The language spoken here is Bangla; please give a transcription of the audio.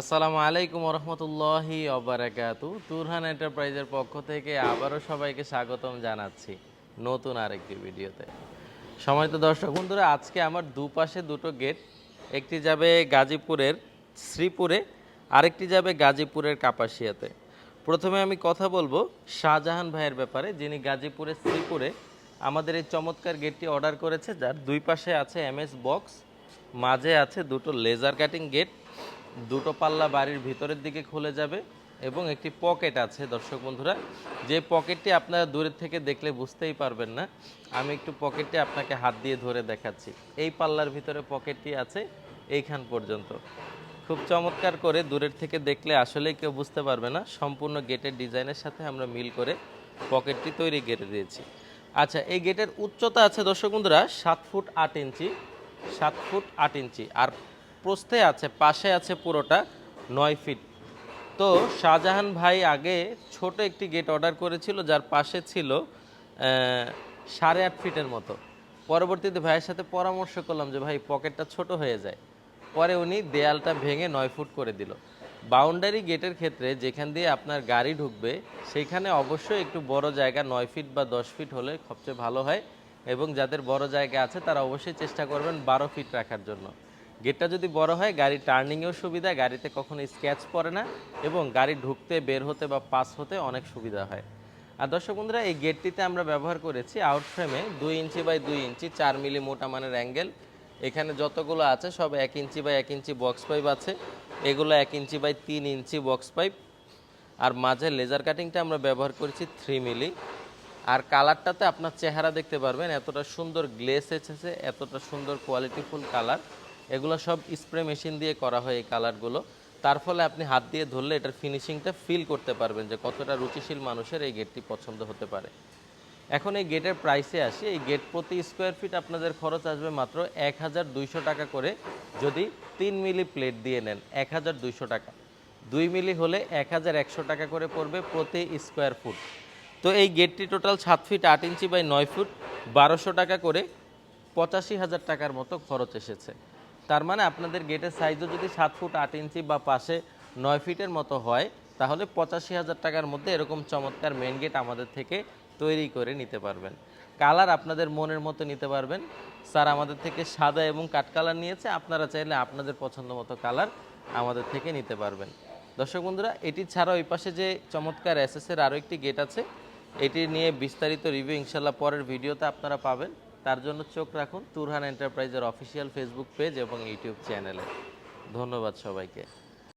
আসসালামু আলাইকুম রহমতুল্লাহি অবরাকাতু তুরহান এন্টারপ্রাইজের পক্ষ থেকে আবারও সবাইকে স্বাগতম জানাচ্ছি নতুন আরেকটি ভিডিওতে। সময়ত দর্শক, বন্ধুরা, আজকে আমার দুপাশে দুটো গেট। একটি যাবে গাজীপুরের শ্রীপুরে, আরেকটি যাবে গাজীপুরের কাপাসিয়াতে। প্রথমে আমি কথা বলব শাহজাহান ভাইয়ের ব্যাপারে, যিনি গাজীপুরের শ্রীপুরে আমাদের এই চমৎকার গেটটি অর্ডার করেছে। যার দুই পাশে আছে এমএস বক্স, মাঝে আছে দুটো লেজার কাটিং গেট। দুটো পাল্লা বাড়ির ভিতরের দিকে খুলে যাবে এবং একটি পকেট আছে, দর্শক বন্ধুরা। যে পকেটটি আপনারা দূরের থেকে দেখলে বুঝতেই পারবেন না। আমি একটু পকেটটি আপনাকে হাত দিয়ে ধরে দেখাচ্ছি। এই পাল্লার ভিতরে পকেটটি আছে এইখান পর্যন্ত। খুব চমৎকার করে দূরের থেকে দেখলে আসলেই কেউ বুঝতে পারবে না। সম্পূর্ণ গেটের ডিজাইনের সাথে আমরা মিল করে পকেটটি তৈরি করে দিয়েছি। আচ্ছা এই গেটের উচ্চতা আছে, দর্শক বন্ধুরা, সাত ফুট আট ইঞ্চি, সাত ফুট আট ইঞ্চি। আর প্রস্থে আছে, পাশে আছে পুরোটা, নয় ফিট তো শাহজাহান ভাই আগে ছোট একটি গেট অর্ডার করেছিল, যার পাশে ছিল সাড়ে আট ফিটের মতো। পরবর্তীতে ভাইয়ের সাথে পরামর্শ করলাম যে, ভাই পকেটটা ছোট হয়ে যায়। পরে উনি দেয়ালটা ভেঙে নয় ফুট করে দিল। বাউন্ডারি গেটের ক্ষেত্রে যেখান দিয়ে আপনার গাড়ি ঢুকবে সেইখানে অবশ্যই একটু বড় জায়গা, নয় ফিট বা দশ ফিট হলে সবচেয়ে ভালো হয়। এবং যাদের বড় জায়গা আছে, তারা অবশ্যই চেষ্টা করবেন বারো ফিট রাখার জন্য। গেটটা যদি বড় হয়, গাড়ি টার্নিংয়েও সুবিধা, গাড়িতে কখনো স্ক্র্যাচ পড়ে না এবং গাড়ি ঢুকতে, বের হতে বা পাস হতে অনেক সুবিধা হয়। আর দর্শক বন্ধুরা, এই গেটটিতে আমরা ব্যবহার করেছি আউট ফ্রেমে দুই ইঞ্চি বাই দুই ইঞ্চি, চার মিলি মোটা মানের অ্যাঙ্গেল এখানে যতগুলো আছে, সব এক ইঞ্চি বাই এক ইঞ্চি বক্স পাইপ আছে। এগুলো এক ইঞ্চি বাই তিন ইঞ্চি বক্স পাইপ আর মাঝে লেজার কাটিংটা আমরা ব্যবহার করেছি থ্রি মিলি। আর কালারটাতে আপনার চেহারা দেখতে পারবেন, এতটা সুন্দর গ্লেস এসেছে, এতটা সুন্দর কোয়ালিটিফুল কালার এগুলো সব স্প্রে মেশিন দিয়ে করা হয় এই কালারগুলো। তার ফলে আপনি হাত দিয়ে ধরলে এটার ফিনিশিংটা ফিল করতে পারবেন যে কতটা রুচিশীল মানুষের এই গেটটি পছন্দ হতে পারে। এখন এই গেটের প্রাইসে আসি, এই গেট প্রতি স্কোয়ার ফিট আপনাদের খরচ আসবে মাত্র এক হাজার দুইশো টাকা করে। যদি তিন মিলি প্লেট দিয়ে নেন, এক হাজার দুইশো টাকা। দুই মিলি হলে এক হাজার একশো টাকা করে পড়বে প্রতি স্কোয়ার ফুট। তো এই গেটটি টোটাল সাত ফিট আট ইঞ্চি বাই নয় ফুট, বারোশো টাকা করে পঁচাশি হাজার টাকার মতো খরচ এসেছে। তার মানে আপনাদের গেটের সাইজও যদি সাত ফুট আট ইঞ্চি বা পাশে নয় ফিটের মতো হয়, তাহলে পঁচাশি হাজার টাকার মধ্যে এরকম চমৎকার মেন গেট আমাদের থেকে তৈরি করে নিতে পারবেন। কালার আপনাদের মনের মতো নিতে পারবেন। স্যার আমাদের থেকে সাদা এবং কাঠ কালার নিয়েছে, আপনারা চাইলে আপনাদের পছন্দ মতো কালার আমাদের থেকে নিতে পারবেন। দর্শক বন্ধুরা, এটি ছাড়া ওই পাশে যে চমৎকার এসএসের আরও একটি গেট আছে, এটি নিয়ে বিস্তারিত রিভিউ ইনশাল্লাহ পরের ভিডিওতে আপনারা পাবেন। তার জন্য চোখ রাখুন তুরহান এন্টারপ্রাইজের অফিসিয়াল ফেসবুক পেজ এবং ইউটিউব চ্যানেলে। ধন্যবাদ সবাইকে।